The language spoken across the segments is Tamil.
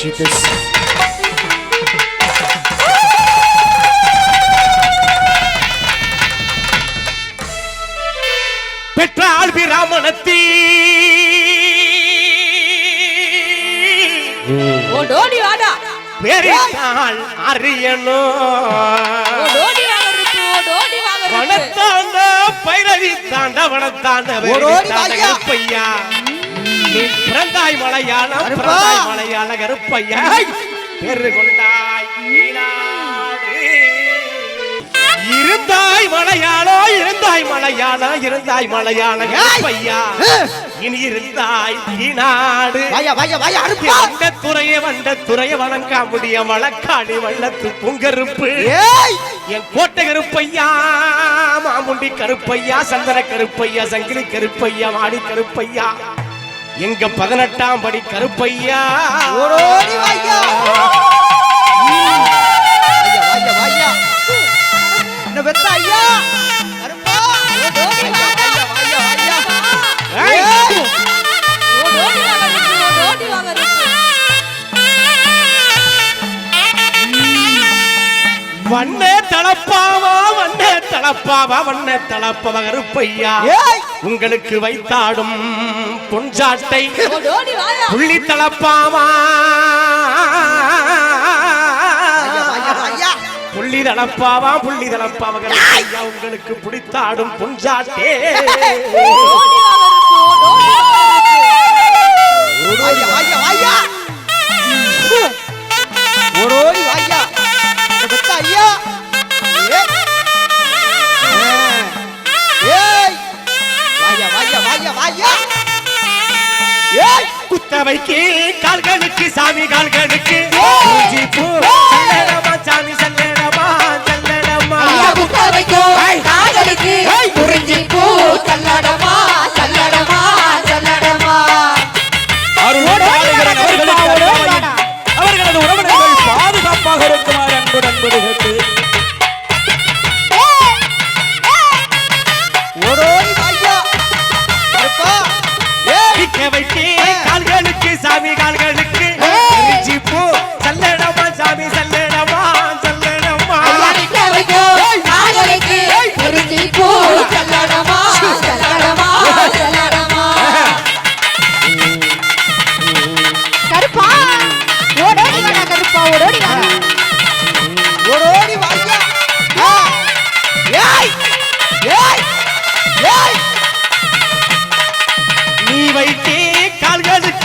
This. பெற்றாள் பிராமணத்தி ஓடோடி வாடா. பேரிட்டாள் அரியனோ ஓடோடி வனத்தாண்ட பைரவி தாண்ட வனத்தாண்ட நீ பிறந்தாய் மலையாளம். பிறந்தாய் மலையாள கருப்பையா பேரு கொண்டாய். இருந்தாய் மலையாளோ இருந்தாய் மலையாளம் இருந்தாய் மலையாள கருப்பையா? இனி இருந்தாய் அருப்பா. வண்ட துறைய வண்ட துறைய வணங்கா முடிய வழக்காடி வள்ளத்து பூங்கருப்பு. என் கோட்டை கருப்பையா மாமுண்டி கருப்பையா சந்தன கருப்பையா சங்கிலி கருப்பையா மாடி கருப்பையா. எங்க பதினெட்டாம் படி கருப்பையா? வண்ணே தளப்பாவா வண்ணே தளப்பாவா வண்ணே தளப்பவ கருப்பையா. ஏய்! உங்களுக்கு வைத்தாடும் பொன்சாட்டை புள்ளி வாயா. புள்ளி தளப்பாவா புள்ளி தளப்பாவ? உங்களுக்கு பிடித்தாடும் பொன்சாட்டே.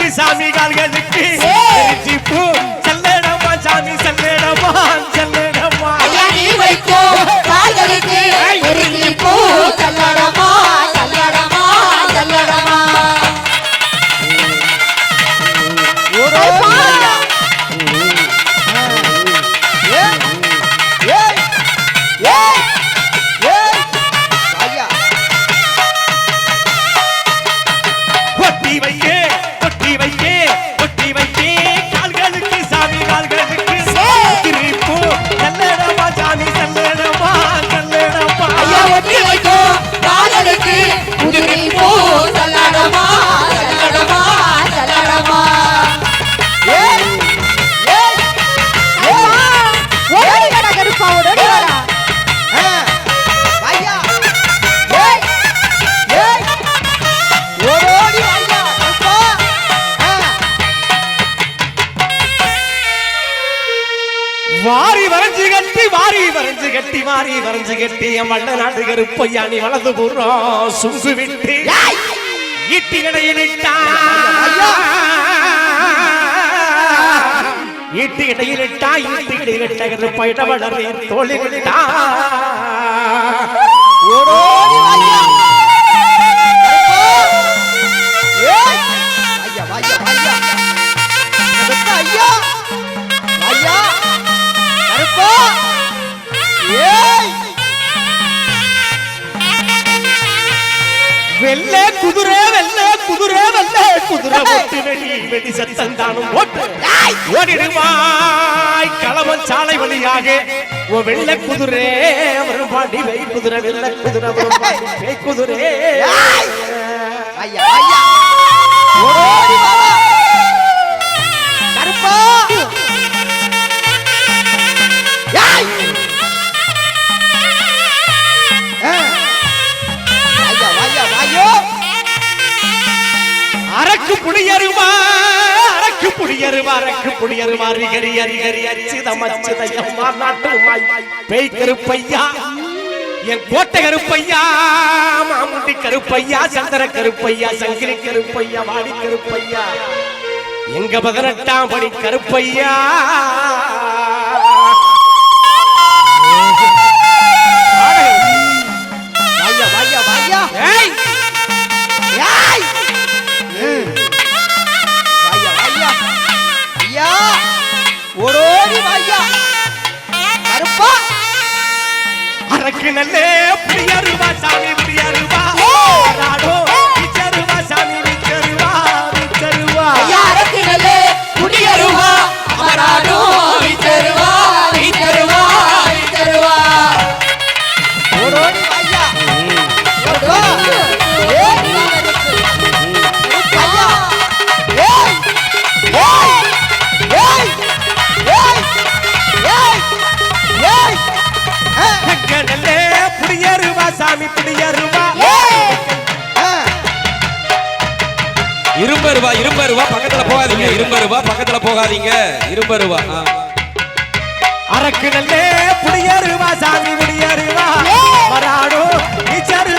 சாமி கால்களுக்கு வாரி வரைஞ்சு கட்டி வண்ண நாட்டு கருப்பையா நீ வலது புறம் சுங்கு விட்டு ஈட்டி இடையிலிட்டா ஈட்டி இடையிலிட்டா ஈட்டி இடையிலிட்ட கருப்பையிட வளரே தோழிலிட்டா ஓடோடி வாயா வெள்ளை குதிரை வெள்ளை குதிரை வெள்ளை குதிரை. போட்டு வெடி வெடி சத்தம் தானும் போட்டு ஓடிடுவாய் களவன் சாலை வழியாக. ஓ வெள்ளை குதிரை ஒரு பாண்டி வை குதிரை வெள்ளை குதிரை ஒரு பாண்டி பேய் குதிரை. ஐயா ஐயா! ஓடோடி அரக்கு புடியருவா அரக்கு புடியருவா அரக்கு புடியருவா ரிகரி அரிகரி அரிசிதம் நாட்டுமாய். பேய் கருப்பையா என் கோட்டை கருப்பையா மாமுட்டி கருப்பையா சந்திர கருப்பையா சங்கிலி கருப்பையா வாடி கருப்பையா எங்க பதினெட்டாம் படி கருப்பையா. அரக்கு நல்லே புடியருவா சாமி புடியருவா புடியருவா சாமி புடியருவா ஆ. இரும்பருவா இரும்பருவா பக்கத்துல போகாதீங்க. இரும்பருவா பக்கத்துல போகாதீங்க. இரும்பருவா ஆ. அரக்கு நல்லே புடியருவா சாமி புடியருவா மராடோ விச்சருவா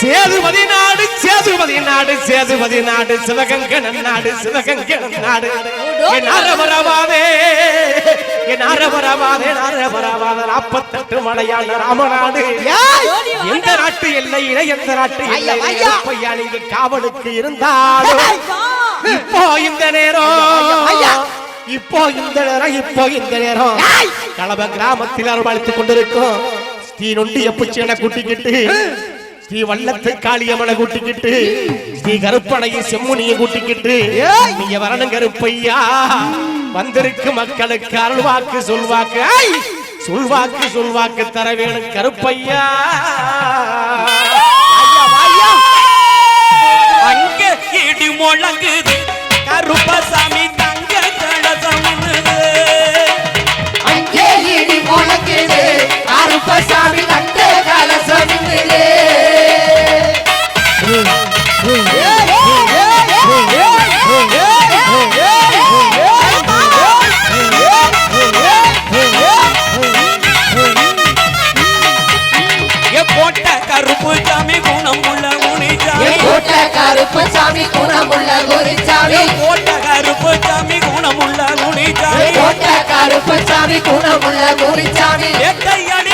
சேதுபதி நாடு சேதுபதி நாடு சேதுபதி நாடு சிவகங்க நாடு சிவகங்க நாடு. என் அரவரவாதே என் அரவரவாதே அரவரவாத நாற்பத்தெட்டு மலையாள ராமநாடு. எந்த நாட்டு எல்லையில எந்த நாட்டு எல்லையில. இருப்பையா நீங்க காவலுக்கு இருந்தாலும் இப்போ இந்த நேரம். இப்போ இந்த நேரம் இப்போ இந்த நேரம். கலப கிராமத்தில் அரவழைத்துக் கொண்டிருக்கும் ஸ்ரீ நொண்டிய புச்சியனை கூட்டிக்கிட்டு. ஸ்ரீ வல்லத்து காளியம்மனை கூட்டிக்கிட்டு ஸ்ரீ கருப்பனையை செம்முனியை கூட்டிக்கிட்டு. நீங்க வரணும் கருப்பையா? வந்திருக்கு மக்களுக்கு அருள்வாக்கு சொல்வாக்கு! சொல்வாக்கு சொல்வாக்கு தர வேணும் கருப்பையா? அங்க இடி முழங்குது. கருப்பசாமி குருசாமி போட்ட கருப்பு சாமி குணம் உள்ள முனிசாமி கோட்ட கருப்பசாமி குணமுள்ள குருசாமி எட்டையடி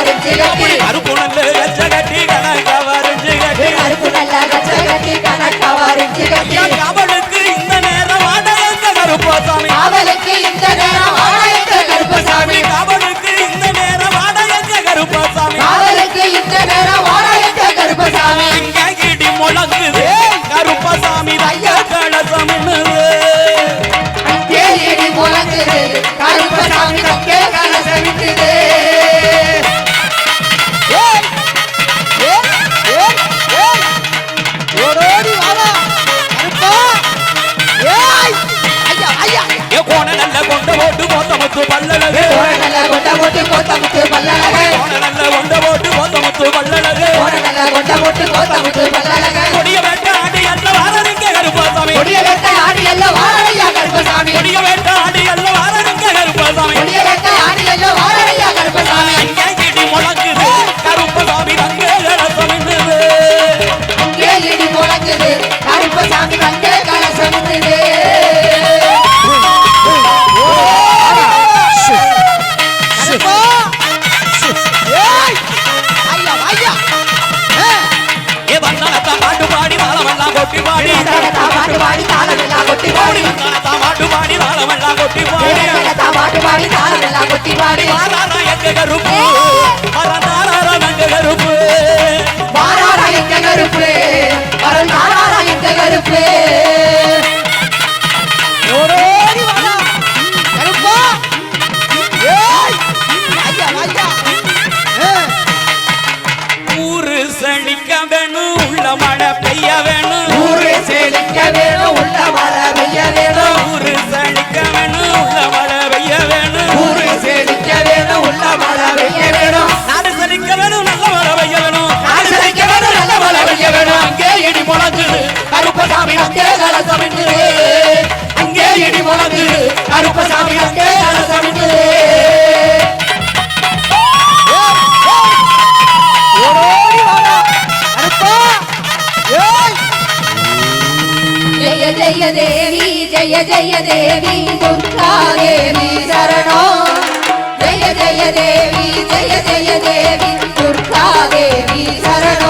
கணக்கா வரைஞ்சு கட்டி கருப்பு நல்ல கச்ச கட்டி கணக்கா வரைஞ்சு கட்டி கருப்பு நல்ல கச்ச கட்டி கணக்கா வரைஞ்சு கட்டி அவளுக்கு இந்த நேரம் அடலங்க கருப்பசாமி. அவளுக்கு இந்த நேரம் வாழாயத்த கருப்பசாமி. அவளுக்கு இந்த நேரம் அடலங்க கருப்பசாமி. அவளுக்கு இந்த நேரம் வாழாயத்த கருப்பசாமி அங்க இடி முழங்குது கருப்பசாமி முழங்குது. கருப்பசாமி கலசமிக்குது மொத்த பல்லழகு. கொண்ட போட்டு கோத்த முத்து பல்லழக. கொண்ட போட்டு மொத்த முத்து பல்லழகு. கொண்ட போட்டு கோத்த முத்து பல்லழக. கொட்டி பாடி பாட்டு பாடி தாளமெல்லாம் கொட்டி பாடி. பாட்டு பாடி தாளம் எல்லாம் கொட்டி பாடி. வாராரா எங்க கருப்பு வரந்தாரா நங்க கருப்பு வாராரா எங்க கருப்பு வரும் நாராரா எங்க கருப்பு கருப்பசாமி அங்கே கலசமிடுது அங்கே இடி முழங்குது கருப்பசாமி அங்கே கலசமிடுது ஓடோடி வாடா ஜெய ஜெய தேவி ஜெய ஜெய தேவி துர்கா தேவி சரணோ. ஜெய ஜெய தேவி ஜெய ஜெய தேவி துர்கா தேவி சரணோ.